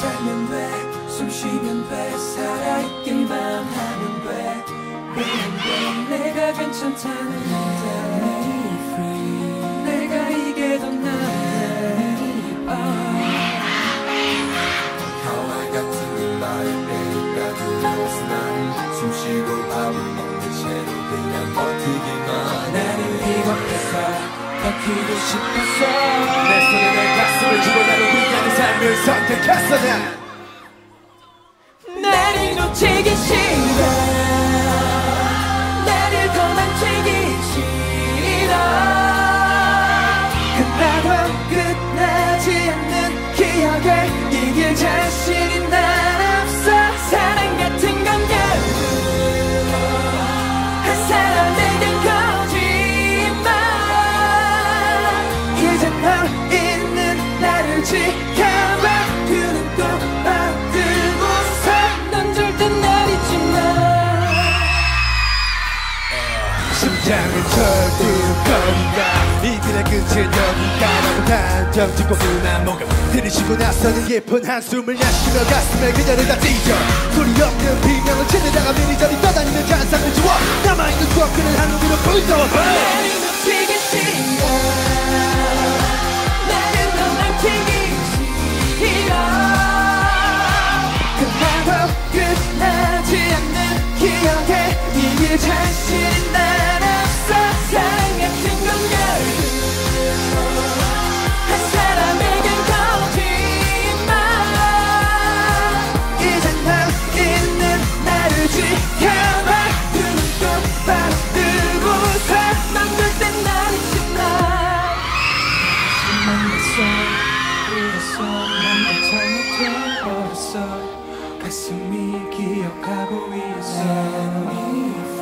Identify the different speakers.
Speaker 1: 살면 쉬면 돼돼 그런데 내가 이게
Speaker 2: 채로 그냥 버티기만
Speaker 1: 나는 이곳에서 버티고 싶었어
Speaker 3: 내 손에 내 가슴을 주고 나를 위하는 삶을 선택했어 난
Speaker 1: 나를 놓치기 싫어. 나를 도망치기 싫어. 끝나도 끝나지 않는 기억에 이길 자신이 난없
Speaker 3: 단정 짓고 분한 목을 들이쉬고 나서는 예쁜 한숨을 내쉬며 가슴에 그녀를 다 찢어. 소리 없는 비명을 치느다가 미리저리 떠다니는 잔상을 지워. 남아있는 추억들을 하늘 위로 불태워
Speaker 1: 가슴이 기억하고 있어.